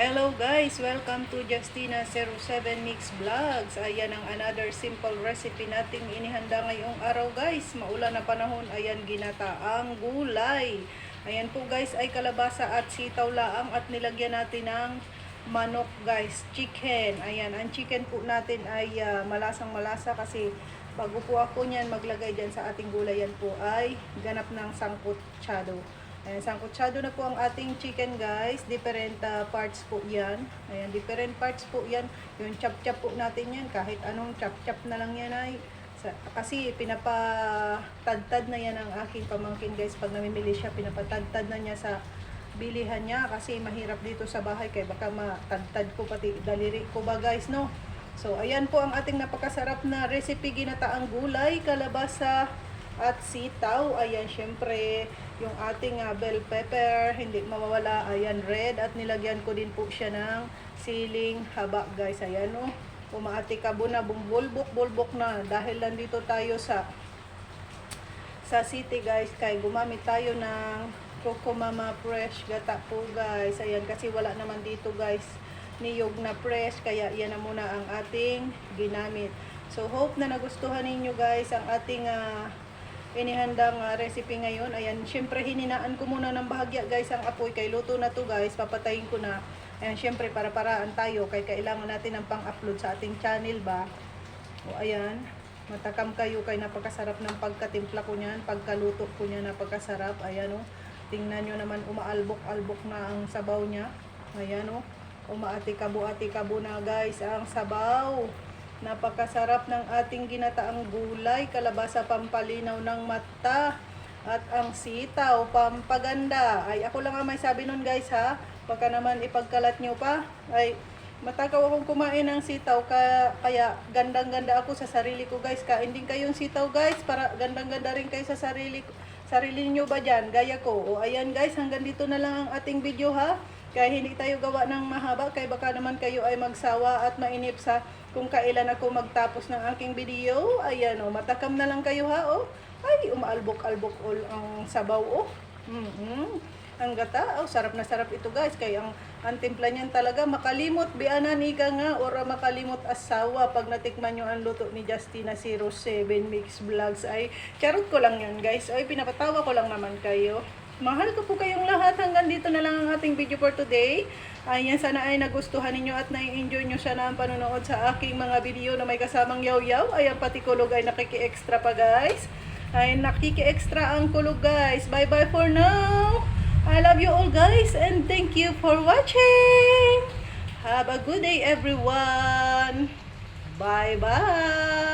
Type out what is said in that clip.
Hello guys! Welcome to Justina07 Mix Vlogs. Ayan ang another simple recipe nating inihanda ngayong araw guys. Maulan na panahon, ayan ginataang gulay. Ayan po guys ay kalabasa at sitaw laang at nilagyan natin ng manok guys. Chicken. Ayan, ang chicken po natin ay ah, malasang malasa kasi bago po ako niyan maglagay dyan sa ating gulay yan po ay ganap ng sangkot chado. Ayan, sangkutsado na po ang ating chicken guys. Different ah, parts po yan. Ayan, different parts po yan. Yung chop-chop po natin yan. Kahit anong chop-chop na lang yan ay. Kasi pinapatadtad na yan ang aking pamangkin guys. Pag namimili siya, pinapatadtad na niya sa bilihan niya. Kasi mahirap dito sa bahay. Kaya baka matadtad ko pati daliri ko ba guys no. So ayan po ang ating napakasarap na recipe ginataang gulay, kalabasa, at sitaw. Ayan, syempre, yung ating ah, bell pepper, hindi mawawala. Ayan, red. At nilagyan ko din po siya ng siling haba, guys. Ayan, oh. Umaati ka na, bulbok-bulbok na. Dahil nandito tayo sa sa city, guys. Kaya gumamit tayo ng Coco Mama Fresh gata po, guys. Ayan, kasi wala naman dito, guys niyog na fresh kaya yan na muna ang ating ginamit so hope na nagustuhan ninyo guys ang ating ah, inihandang ah, recipe ngayon. Ayan, syempre hininaan ko muna ng bahagya guys ang apoy. Kay luto na to guys, papatayin ko na. Ayan, syempre para-paraan tayo. Kay kailangan natin ng pang-upload sa ating channel ba. O ayan, matakam kayo kay napakasarap ng pagkatimpla ko niyan. Pagkaluto ko niya napakasarap. Ayan o, tingnan nyo naman umaalbok-albok na ang sabaw niya. Ayan o, umaati-kabo-ati-kabo na guys ang sabaw. Napakasarap ng ating ginataang gulay, kalabasa pampalinaw ng mata, at ang sitaw pampaganda. Ay, ako lang ang may sabi nun guys ha. Baka naman ipagkalat nyo pa. Ay, matakaw akong kumain ng sitaw, ka, kaya gandang-ganda ako sa sarili ko guys. Kain din kayong sitaw guys, para gandang-ganda rin kayo sa sarili. Sarili nyo ba dyan? Gaya ko. O ayan guys, hanggang dito na lang ang ating video ha. Kaya hindi tayo gawa ng mahaba, kaya baka naman kayo ay magsawa at mainip sa kung kailan ako magtapos ng aking video. Ayan o, matakam na lang kayo ha o. Ay, umaalbok-albok all ang sabaw o. mm Ang gata, oh, sarap na sarap ito guys. Kaya ang, ang timpla niyan talaga, makalimot bianan ika nga, or makalimot asawa pag natikman nyo ang luto ni Justina 07 Mix Vlogs. Ay, charot ko lang yun guys. Ay, pinapatawa ko lang naman kayo. Mahal ko po kayong lahat. Hanggang dito na lang ang ating video for today. Ayan, sana ay nagustuhan ninyo at nai-enjoy nyo sana ang panonood sa aking mga video na may kasamang yaw-yaw. Ayan, pati kulog ay nakiki-extra pa guys. Ay, nakiki-extra ang kulog guys. Bye-bye for now. I love you all guys and thank you for watching. Have a good day everyone. Bye-bye.